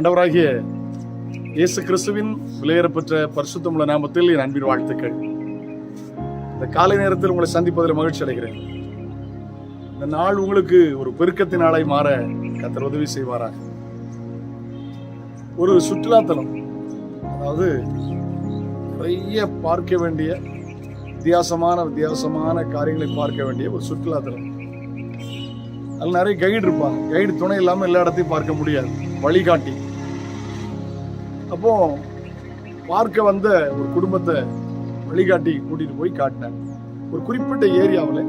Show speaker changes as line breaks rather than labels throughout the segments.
ஆண்டவராகிய இயேசு கிறிஸ்துவின் விலையேறப்பெற்ற பரிசுத்தமுள்ள நாமத்தில் என் அன்பின் வாழ்த்துக்கள். இந்த காலை நேரத்தில் உங்களை சந்திப்பதில் மகிழ்ச்சி அடைகிறேன். இந்த நாள் உங்களுக்கு ஒரு பெருக்கத்தின் நாளை மாற கத்தர் உதவி செய்வாராக. ஒரு சுற்றுலாத்தலம் அதாவது நிறைய பார்க்க வேண்டிய வித்தியாசமான வித்தியாசமான காரியங்களை பார்க்க வேண்டிய ஒரு சுற்றுலாத்தலம் அதில் நிறைய கைடு இருப்பாங்க. கைடு துணை இல்லாமல் எல்லா இடத்தையும் பார்க்க முடியாது. வழிகாட்டி. அப்போ பார்க்க வந்த ஒரு குடும்பத்தை வழிகாட்டி கூட்டிட்டு போய் காட்டினேன் ஒரு குறிப்பிட்ட ஏரியாவில்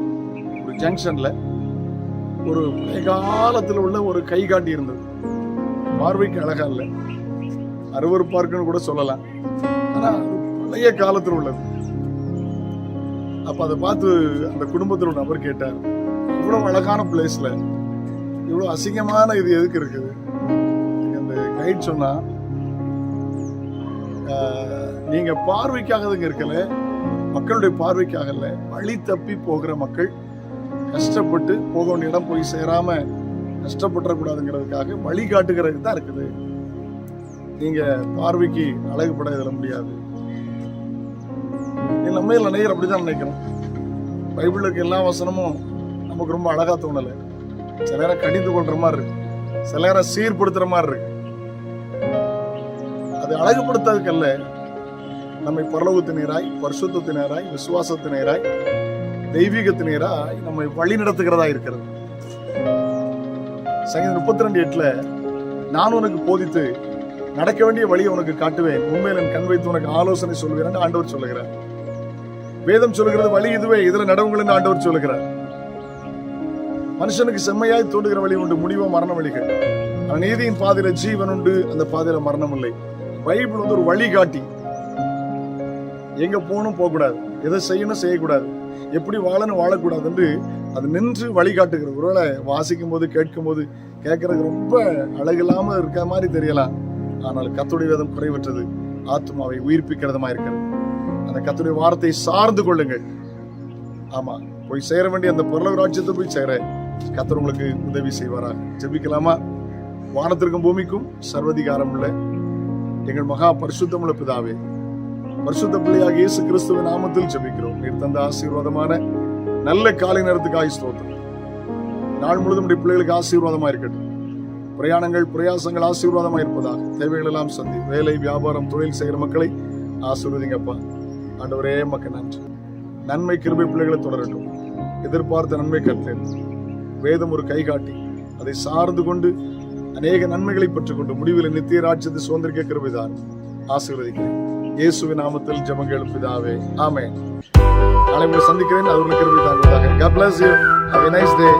ஒரு ஜங்ஷன்ல ஒரு காலத்தில் உள்ள ஒரு கை காட்டி இருந்தது. பார்வைக்கு அழகா இல்லை. அறுவர் பார்க்குன்னு கூட சொல்லலாம். ஆனா பழைய காலத்தில் உள்ளது. அப்ப அதை பார்த்து அந்த குடும்பத்தில் ஒரு நபர் கேட்டார் இவ்வளவு அழகான பிளேஸ்ல இவ்வளவு அசிங்கமான இது எதுக்கு இருக்குது? அந்த கைட் சொன்னா நீங்கள் நீங்க பார்வைக்காக இருக்கல. மக்களுடைய பார்வைக்காக இல்ல வழி தப்பி போகிற மக்கள் கஷ்டப்பட்டு போக வேண்டிய இடம் போய் சேராம கஷ்டப்பட்டுறக்கூடாதுங்கிறதுக்காக வழி காட்டுகிறது தான் இருக்குது. நீங்க பார்வைக்கு அழகுபட இதில் முடியாது. என் இல்லை நினைக்கிற அப்படிதான் நினைக்கிறோம். பைபிள்ல இருக்க எல்லா வசனமும் நமக்கு ரொம்ப அழகா தோணலை. சில நேரம் கடிந்து கொள்ற மாதிரி இருக்கு. சில நேரம் சீர்படுத்துற மாதிரி இருக்கு. அது அழகுபடுத்தாதுக்கல்ல நம்மை பரலோகத்தினராய் பரிசுத்தினராய் விசுவாசத்தினராய் தெய்வீகத்தினராய் நம்மை வழி நடத்துகிறதா இருக்கிறது. சங்கீதம் முப்பத்தி ரெண்டு எட்டுல நான் உனக்கு போதித்து நடக்க வேண்டிய வழியை உனக்கு காட்டுவேன். உண்மையில் என் கண் வைத்து உனக்கு ஆலோசனை சொல்வேன் ஆண்டவர் சொல்லுகிறார். வேதம் சொல்லுகிறது வழி இதுவே. இதுல நடவுங்கள் என்று ஆண்டவர் சொல்லுகிறார். மனுஷனுக்கு செம்மையாய் தோன்றுகிற வழி உண்டு முடிவோ மரண வழிகள். நீதியின் பாதையில ஜீவன் உண்டு அந்த பாதையில மரணம் இல்லை. பைபிள் வந்து ஒரு வழிகாட்டி. எங்க போகணும் போகக்கூடாது. எதை செய்யணும் செய்யக்கூடாது. எப்படி வாழணும் வாழக்கூடாது என்று அது நின்று வழிகாட்டுகிறது. ஒருவேளை வாசிக்கும் போது கேட்கும் போது கேட்கறதுக்கு ரொம்ப அழகில்லாம இருக்க மாதிரி தெரியலாம். ஆனால் கத்துடைய வேதம் குறைவற்றது. ஆத்மாவை உயிர்ப்பிக்கிறதுமா இருக்கிறது. அந்த கத்துடைய வார்த்தையை சார்ந்து கொள்ளுங்கள். ஆமா போய் சேர வேண்டிய அந்த பொருள ராஜ்யத்தை போய் சேர. கத்தர் உங்களுக்கு உதவி செய்வாரா? ஜெபிக்கலாமா? வானத்திற்கும் பூமிக்கும் சர்வதிகாரம் உள்ள எங்கள் மகா பரிசுத்தமுள்ள பிதாவே. பரிசுத்த பிள்ளையாக இயேசு கிறிஸ்துவின் நாமத்தில் ஜெபிக்கிறோம். நீர் தந்த ஆசீர்வாதமான நல்ல காலை நேரத்துக்காக ஸ்தோத்திரம். நாள் முழுதும் உடைய பிள்ளைகளுக்கு ஆசீர்வாதமா இருக்கட்டும். பிரயாணங்கள் பிரயாசங்கள் ஆசீர்வாதமா இருப்பதாக. தேவைகள் எல்லாம் சந்தி வேலை வியாபாரம் தொழில் செய்கிற மக்களை ஆசீர்வதிங்கப்பா. ஆண்டவரே மக்கள் நன்றி. நன்மை கிருபை பிள்ளைகளை தொடரட்டும். எதிர்பார்த்த நன்மை கற்றேன் வேதம் ஒரு கை காட்டி அதை சார்ந்து கொண்டு அநேக நன்மைகளை பெற்றுக்கொண்டு முடிவில் நித்திய ராஜ்யத்தை சுதந்திரிக்க கிருபைதான் ஆசீர்வதிக்கிறேன். இயேசுவின் நாமத்தில் ஜெபங்கள் பிதாவே ஆமே நாளை உங்களை சந்திக்கிறேன். அது உங்களுக்கு கிருபை தாங்குவதாக God bless you. Have a nice day.